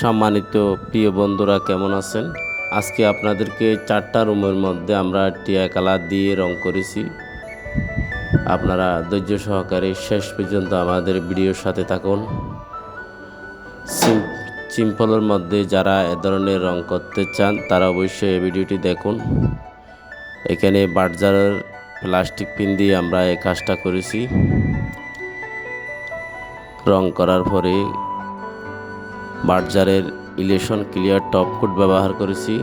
সম্মানিত প্রিয় বন্ধুরা, কেমন আছেন? আজকে আপনাদেরকে চারটা রুমের মধ্যে আমরা টিয়া কালার দিয়ে রং করেছি। আপনারা ধৈর্য সহকারে শেষ পর্যন্ত আমাদের ভিডিওর সাথে থাকুন। সিম্পলের মধ্যে যারা এ ধরনের রং করতে চান, তারা অবশ্যই এই ভিডিওটি দেখুন। এখানে বার্জারের প্লাস্টিক পিন দিয়ে আমরা এই কাজটা করেছি। রং করার পরে বার্জারের ইলেশন ক্লিয়ার টপ কোট ব্যবহার করেছি।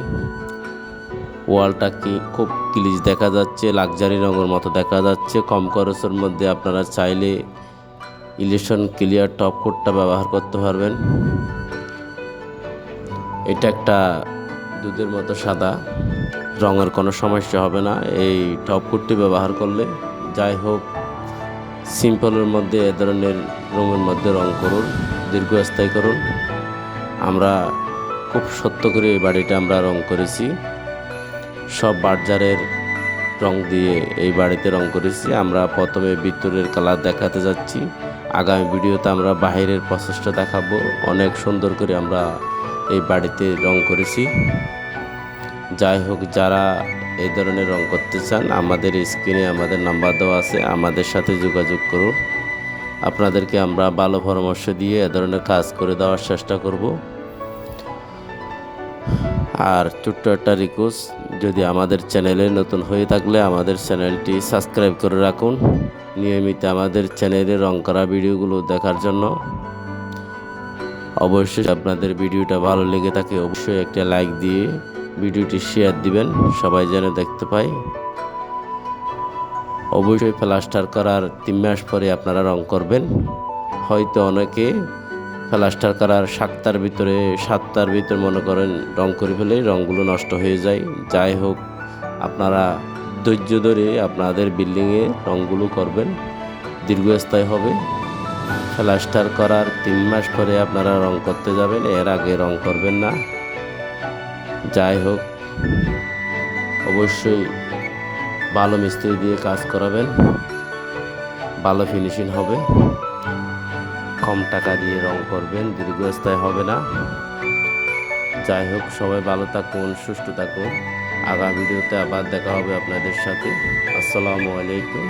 ওয়ালটা কি খুব ক্লিজ দেখা যাচ্ছে, লাক্সারি রঙের মতো দেখা যাচ্ছে। কম খরচের মধ্যে আপনারা চাইলে ইলেকশন ক্লিয়ার টপ কোটটা ব্যবহার করতে পারবেন। এটা একটা দুধের মতো সাদা, রঙের কোনো সমস্যা হবে না। এই টপ কোটটি ব্যবহার করলে যাই হোক, সিম্পলের মধ্যে এ ধরনের রুমের মধ্যে রং করুন, দীর্ঘস্থায়ী করুন। আমরা খুব সত্য করে এই বাড়িটা আমরা রং করেছি। সব বার্জারের রং দিয়ে এই বাড়িতে রং করেছি। আমরা প্রথমে ভিতরের কালার দেখাতে যাচ্ছি। আগামী ভিডিওতে আমরা বাইরের প্রসেসটা দেখাবো। অনেক সুন্দর করে আমরা এই বাড়িতে রং করেছি। যাই হোক, যারা এই ধরনের রং করতে চান, আমাদের স্ক্রিনে আমাদের নাম্বার দেওয়া আছে। আমাদের সাথে যোগাযোগ করুন। আপনাদেরকে আমরা ভালো পরামর্শ দিয়ে এ ধরনের কাজ করে দেওয়ার চেষ্টা করব। আর ছোট্ট একটা রিকোয়েস্ট যদি আমাদের চ্যানেলে নতুন হয়ে থাকলে আমাদের চ্যানেলটি সাবস্ক্রাইব করে রাখুন। নিয়মিত আমাদের চ্যানেলে রং করা ভিডিওগুলো দেখার জন্য। অবশ্যই আপনাদের ভিডিওটা ভালো লেগে থাকে, অবশ্যই একটা লাইক দিয়ে ভিডিওটি শেয়ার দিবেন, সবাই যেন দেখতে পায়। অবশ্যই প্লাস্টার করার তিন মাস পরে আপনারা রং করবেন। হয়তো অনেকে প্লাস্টার করার সাতটার ভিতরে সাতটার ভিতরে মনে করেন রং করে ফেলে রঙগুলো নষ্ট হয়ে যায়। যাই হোক, আপনারা ধৈর্য ধরে আপনাদের বিল্ডিংয়ে রঙগুলো করবেন। দীর্ঘস্থায়ী হবে। প্লাস্টার করার তিন মাস পরে আপনারা রং করতে যাবেন, এর আগে রং করবেন না। যাই হোক, অবশ্যই ভালো মিস্ত্রি দিয়ে কাজ করাবেন। ভালো ফিনিশিং হবে। কম টাকা দিয়ে রং করবেন, দীর্ঘস্থায়ী হবে না। যাই হোক, সবাই ভালো থাকুন, সুস্থ থাকুন। আগামী ভিডিওতে আবার দেখা হবে আপনাদের সাথে। আসসালামু আলাইকুম।